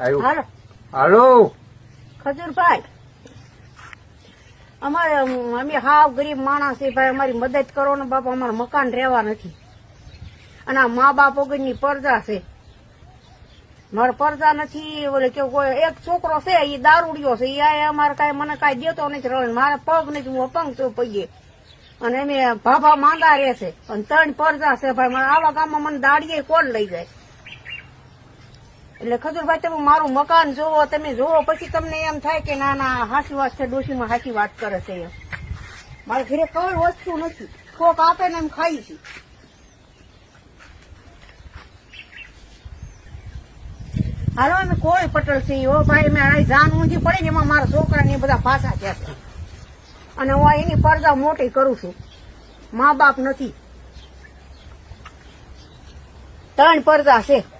આવ્યું. હાલો. હાલો. ખજૂરભાઈ અમારે અમે હાવ ગરીબ માણસ ભાઈ અમારી મદદ કરો ને બાપા અમારે મકાન રહેવા નથી. અને આ મા બાપ વગરની પડદા છે. મારે પડદા નથી ઓલે કે કોઈ એક છોકરો છે એ દારૂડિયો છે એ અમારે કાંઈ મને કાંઈ દેતો નથી રહ્યો મારે પગ નથી હું અપંગ છું પગે. અને એમે ભાભા માંદા રહેશે અને ત્રણ પડદા છે ભાઈ મારે આવા ગામમાં મને દાડીએ કોણ લઈ જાય? એટલે ખજુરભાઈ તમે મારું મકાન જોવો, તમે જોવો, પછી તમને એમ થાય કે ના ના, હાસી વાત છે, ડોશીમાં હાસી વાત કરે છે એમ. મારે ઘરે કઈ વસ્તુ નથી. કોક આપે ને એમ ખાઈ છે. હાલો અમે કોઈ પટેલ છે ઓ ભાઈ, મેં જાન ઊંધી પડી ને એમાં મારા છોકરાને એ બધા પાછા છે. અને હું એની પડદા મોટી કરું છું. મા બાપ નથી. ત્રણ પડદા છે.